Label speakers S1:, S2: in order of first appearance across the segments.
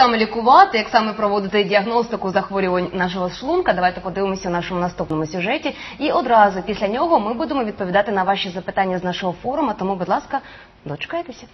S1: саме лікувати, як саме проводити діагностику захворювань нашого шлунка. Давайте подивимося в нашому наступному сюжеті. І одразу після нього ми будемо відповідати на ваші запитання з нашого форуму. Тому, будь ласка, дочекайтеся.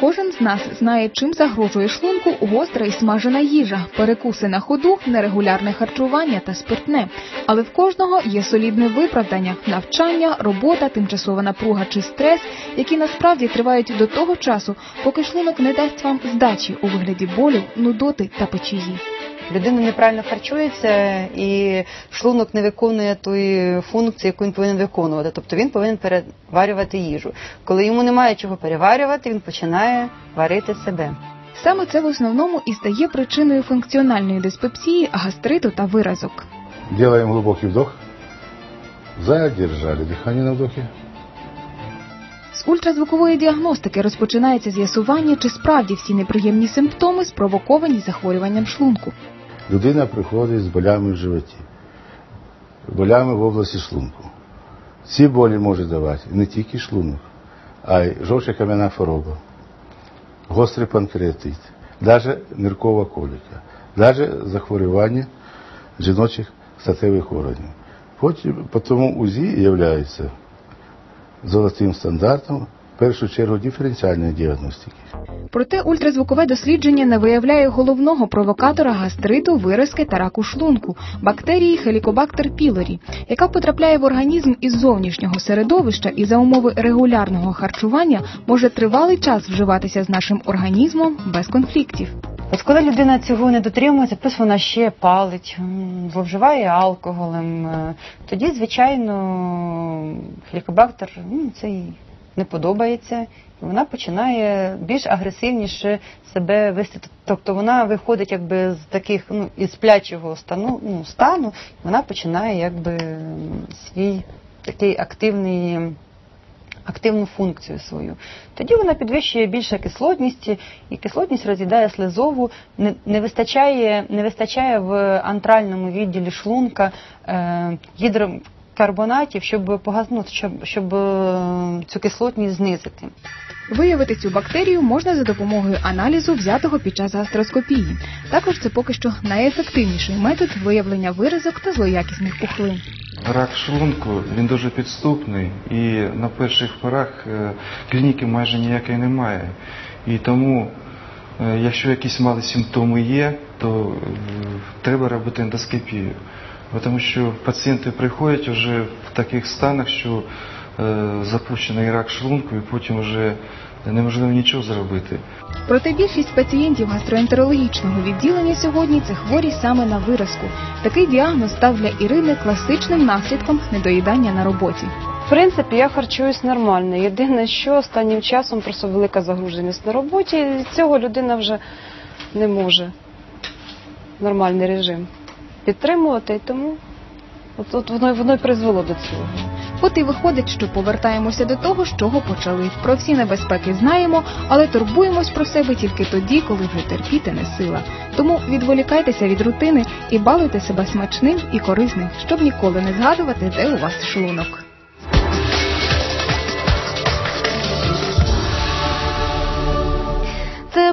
S2: Кожен з нас знає, чим загрожує шлунку гостра і смажена їжа, перекуси на ходу, нерегулярне харчування та спиртне. Але в кожного є солідне виправдання, навчання, робота, тимчасова напруга чи стрес, які насправді тривають до того часу, поки шлунок не дасть вам здачі у вигляді болю, нудоти та печії.
S3: Людина неправильно харчується і шлунок не виконує тої функції, яку він повинен виконувати. Тобто він повинен переварювати їжу. Коли йому немає чого переварювати, він починає варити себе.
S2: Саме це в основному і стає причиною функціональної диспепсії, гастриту та виразок.
S4: Делаем глубокий вдох. Задержали дыхание на вдохе.
S2: З ультразвукової діагностики розпочинається з'ясування, чи справді всі неприємні симптоми спровоковані захворюванням шлунку.
S4: Людина приходить з болями в животі, болями в області шлунку. Ці болі може давати не тільки шлунок, а й жовча кам'яна хвороба, гострий панкреатит, навіть ниркова коліка, навіть захворювання жіночих статевих органів. Потім, по УЗІ є золотим стандартом, в першу чергу, диференціальної діагностики.
S2: Проте ультразвукове дослідження не виявляє головного провокатора гастриту, виразки та раку шлунку бактерії Helicobacter pylori, яка потрапляє в організм із зовнішнього середовища і за умови регулярного харчування може тривалий час вживатися з нашим організмом без конфліктів.
S3: От коли людина цього не дотримується, плюс вона ще палить, зловживає алкоголем, е, тоді, звичайно, хелікобактер ну, це не подобається, і вона починає більш агресивніше себе вести. Тобто вона виходить якби з таких ну, із сплячого стану, ну, стану, вона починає якби свій такий активний активну функцію свою. Тоді вона підвищує більше кислотності, і кислотність роз'їдає слизову, не, не, вистачає, не вистачає в антральному відділі шлунка е, гідрокарбонатів, щоб погазнути, щоб, щоб е, цю кислотність знизити.
S2: Виявити цю бактерію можна за допомогою аналізу, взятого під час гастроскопії. Також це поки що найефективніший метод виявлення виразок та злоякісних пухлин.
S5: Рак шлунку він дуже підступний і на перших порах е, клініки майже ніякої немає. І тому, е, якщо якісь мали симптоми є, то треба робити ендоскопію. Тому що пацієнти приходять вже в таких станах, що е, запущений рак шлунку, і потім вже неможливо нічого зробити.
S2: Проте більшість пацієнтів гастроентерологічного відділення сьогодні це хворі саме на виразку. Такий діагноз став для Ірини класичним наслідком недоїдання на роботі.
S6: В принципі, я харчуюсь нормально. Єдине, що останнім часом просто велика загруженість на роботі, і цього людина вже не може нормальний режим підтримувати, і тому от, от воно, воно і призвело до цього.
S2: От і виходить, що повертаємося до того, з чого почали. Про всі небезпеки знаємо, але турбуємось про себе тільки тоді, коли вже терпіти не сила. Тому відволікайтеся від рутини і балуйте себе смачним і корисним, щоб ніколи не згадувати, де у вас шлунок.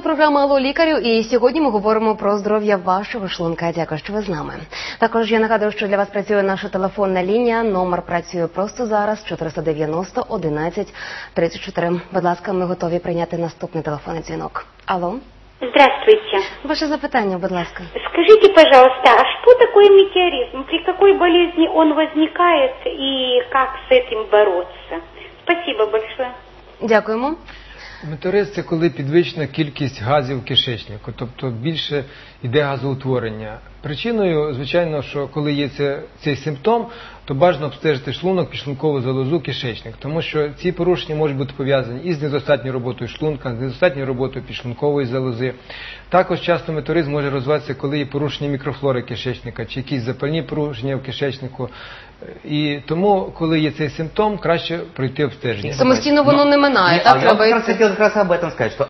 S1: Програма Алло лікарю, і сьогодні ми говоримо про здоров'я вашого шлунка. Дякую, що ви з нами. Також я нагадую, що для вас працює наша телефонна лінія. Номер працює просто зараз 490 11 34. Будь ласка, ми готові прийняти наступний телефонний дзвінок. Алло,
S7: Здравствуйте.
S1: ваше запитання, будь ласка.
S7: Скажите, пожалуйста, а что такое метеоризм? При какой болезни он возникает и как с этим бороться? Спасибо большое.
S1: Дякуємо.
S8: Метеориз це коли підвищена кількість газів в кишечнику, тобто більше йде газоутворення. Причиною, звичайно, що коли є це, цей симптом, то бажано обстежити шлунок, підшлункову залозу, кишечник, тому що ці порушення можуть бути пов'язані із недостатньою роботою шлунка, з недостатньою роботою підшлункової залози. Також часто метеориз може розвиватися, коли є порушення мікрофлори кишечника чи якісь запальні порушення в кишечнику. І тому, коли є цей симптом, краще пройти обстеження.
S1: Самостійно воно не минає, так
S9: я
S1: треба
S9: как раз хотел как раз об этом сказать, что